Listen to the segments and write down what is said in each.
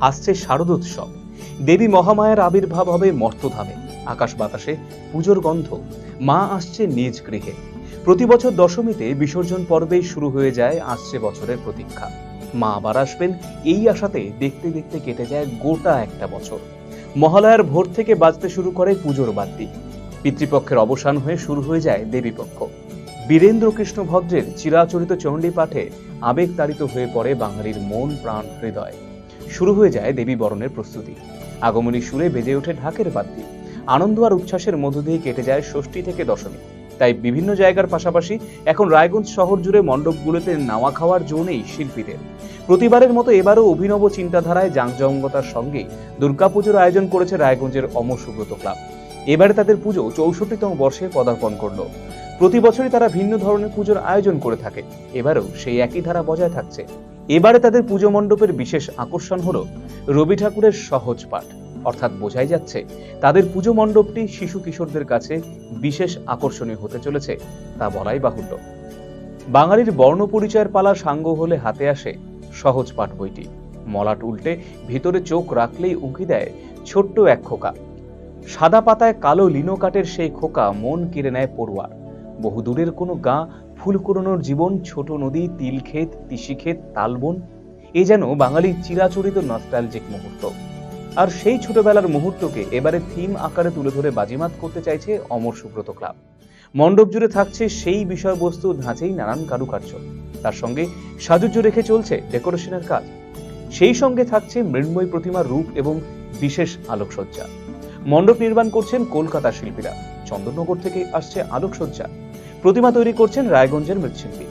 আসছে শারদোৎসব। দেবী মহামায়ার আবির্ভাব হবে মর্তধামে। আকাশ বাতাসে পুজোর গন্ধ। মা আসছে নিজ গৃহে। প্রতি বছর দশমীতে বিসর্জন পর্বেই শুরু হয়ে যায় আসছে বছরের প্রতীক্ষা। মা আবার আসবেন। এই আশাতে দেখতে দেখতে কেটে যায় গোটা একটা বছর। মহালয়ার ভোর থেকে বাজতে শুরু করে পুজোর বাদ্যি পিতৃপক্ষের অবসান হয়ে শুরু হয়ে যায় দেবীপক্ষ। বীরেন্দ্র কৃষ্ণ ভদ্রের চিরাচরিত চণ্ডী পাঠে আবেগতাড়িত হয়ে পড়ে বাঙালির মন প্রাণ হৃদয়। শুরু হয়ে যায় দেবী বরণের প্রস্তুতি। আগমনী সুরে বেজে ওঠে ঢাকের বাদ্যি। আনন্দ আর উচ্ছ্বাসের মধ্য দিয়ে কেটে যায় ষষ্ঠী থেকে দশমী। তাই বিভিন্ন জায়গার পাশাপাশি এখন রায়গঞ্জ শহর জুড়ে মণ্ডপগুলোতে নাওয়া খাওয়ার জো নেই শিল্পীদের। প্রতিবারের মতো এবারও অভিনব চিন্তাধারায় জাঁকজমকতার সঙ্গে দুর্গাপুজোর আয়োজন করেছে রায়গঞ্জের অমর সুব্রত ক্লাব। এবারে তাদের পুজো চৌষট্টিতম বর্ষে পদার্পণ করল। প্রতি বছরই তারা ভিন্ন ধরনের পুজোর আয়োজন করে থাকে। এবারেও সেই একই ধারা বজায় থাকছে। এবারে তাদের পুজো মণ্ডপের বিশেষ আকর্ষণ হলো রবি ঠাকুরের সহজ পাঠ। অর্থাৎ বোঝাই যাচ্ছে, তাদের পুজো মণ্ডপটি শিশু কিশোরদের কাছে বিশেষ আকর্ষণীয় হতে চলেছে, তা বলাই বাহুল্য। বাঙালির বর্ণ পরিচয়ের পালা সাঙ্গ হলে হাতে আসে সহজ পাঠ বইটি। মলাট উল্টে ভিতরে চোখ রাখলেই উঁকি দেয় ছোট্ট এক খোকা। সাদা পাতায় কালো লিনো কাঠের সেই খোকা মন কেড়ে নেয় পড়ুয়ার। বহুদূরের কোনো গা ফুল কুড়োনোর জীবন, ছোট নদী তিলক্ষেত তিসিক্ষেত তালবন, এ যেন বাঙালির চিরাচরিত নস্টালজিক মুহূর্ত। আর সেই ছোটবেলার মুহূর্তকে এবারে থিম আকারে তুলে ধরে বাজিমাত করতে চাইছে অমর সুব্রত ক্লাব। মণ্ডপ জুড়ে থাকছে সেই বিষয়বস্তু, ধাঁচেই নানান কারুকার্য। তার সঙ্গে সাজুজ্য রেখে চলছে ডেকোরেশনের কাজ। সেই সঙ্গে থাকছে মৃন্ময় প্রতিমার রূপ এবং বিশেষ আলোকসজ্জা। মণ্ডপ নির্মাণ করছেন কলকাতার শিল্পীরা। চন্দননগর থেকে আসছে আলোকসজ্জা। প্রতিমা তৈরি করছেন রায়গঞ্জের মৃৎশিল্পী।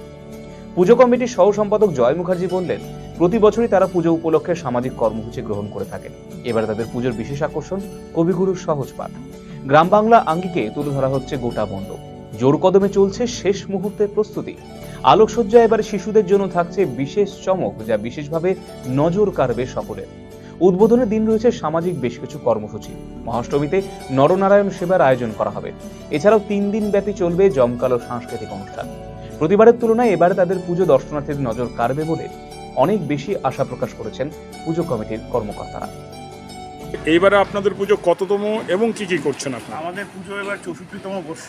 পুজো কমিটির সহ সম্পাদক জয় মুখার্জি বললেন, প্রতি বছরই তারা পুজো উপলক্ষে সামাজিক কর্মসূচি গ্রহণ করে থাকেন। এবার তাদের পুজোর বিশেষ আকর্ষণ কবিগুরুর সহজ পাঠ। গ্রাম বাংলা আঙ্গিকে তুলে ধরা হচ্ছে গোটা মণ্ডপ জোর কদমে চলছে শেষ মুহূর্তের প্রস্তুতি। আলোকসজ্জা এবার শিশুদের জন্য থাকছে বিশেষ চমক, যা বিশেষভাবে নজর কাড়বে সকলের। উদ্বোধনের দিন রয়েছে সামাজিক বেশ কিছু কর্মসূচি। মহাষ্টমীতে নরনারায়ণ সেবার আয়োজন করা হবে। এছাড়াও তিন দিন ব্যাপী চলবে জমকালো সাংস্কৃতিক অনুষ্ঠান। প্রতিবারের তুলনায় এবারে তাদের পুজো দর্শনার্থীদের নজর কাড়বে বলে অনেক বেশি আশা প্রকাশ করেছেন পুজো কমিটির কর্মকর্তারা। এইবারে আপনাদের পুজো কততম এবং কি কি করছেন আপনারা? আমাদের পুজো এবার চৌষট্টিতম বর্ষ।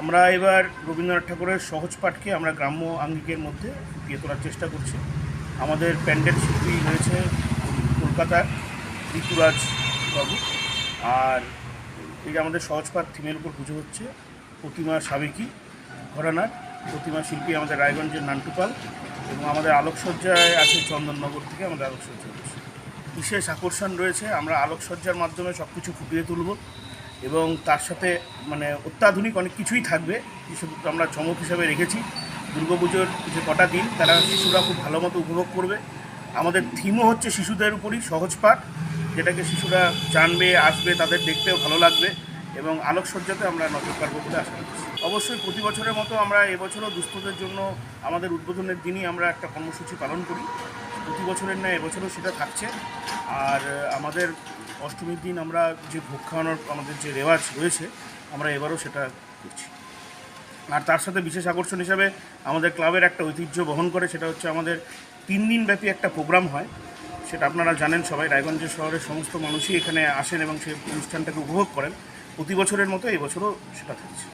আমরা এবার রবীন্দ্রনাথ ঠাকুরের সহজ পাঠকে আমরা গ্রাম্য আঙ্গিকের মধ্যে ফুটিয়ে তোলার চেষ্টা করছি। আমাদের প্যান্ডেল শিল্পী রয়েছে কলকাতার ঋতুরাজ বাবু। আর যে আমাদের সহজ পাঠ থিমের উপর পুজো হচ্ছে, প্রতিমা সাবেকি, ঘরানার। প্রতিমা শিল্পী আমাদের রায়গঞ্জের নান্টুপাল এবং আমাদের আলোকসজ্জায় আছে চন্দননগর থেকে আমাদের আলোকসজ্জা হচ্ছে বিশেষ আকর্ষণ রয়েছে, আমরা আলোকসজ্জার মাধ্যমে সব কিছু ফুটিয়ে তুলব এবং তার সাথে মানে অত্যাধুনিক অনেক কিছুই থাকবে, যেসব আমরা চমক হিসাবে রেখেছি। দুর্গাপুজোর যে কটা দিন, তারা শিশুরা খুব ভালো মতো উপভোগ করবে। আমাদের থিমও হচ্ছে শিশুদের উপরই সহজ পাঠ, যেটাকে শিশুরা জানবে, আসবে, তাদের দেখতেও ভালো লাগবে এবং আলোকসজ্জাতে আমরা নজর কাড়বো বলে আশা করছি। অবশ্যই প্রতি বছরের মতো আমরা এবছরও দুস্থদের জন্য আমাদের উদ্বোধনের দিনই আমরা একটা কর্মসূচি পালন করি। প্রতি বছরের ন্যায় এবছরও সেটা থাকছে। আর আমাদের অষ্টমীর দিন আমরা যে ভোগ খাওয়ানোর আমাদের যে রেওয়াজ রয়েছে, আমরা এবারও সেটা করছি। আর তার সাথে বিশেষ আকর্ষণ হিসাবে আমাদের ক্লাবের একটা ঐতিহ্য বহন করে সেটা হচ্ছে আমাদের তিন দিন ব্যাপী একটা প্রোগ্রাম হয়, সেটা আপনারা জানেন সবাই, রায়গঞ্জের শহরের সমস্ত মানুষই এখানে আসেন এবং সেই অনুষ্ঠানটাকে উপভোগ করেন। প্রতি বছরের মতো এবছরও সেটা থাকছে।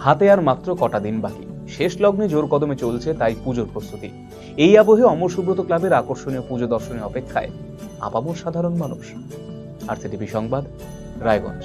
হাতে আর মাত্র কটা দিন বাকি। শেষ লগ্নে জোর কদমে চলছে তাই পুজোর প্রস্তুতি। এই আবহে অমর সুব্রত ক্লাবের আকর্ষণীয় পুজো দর্শনের অপেক্ষায় আপামর সাধারণ মানুষ। আর সংবাদ, রায়গঞ্জ।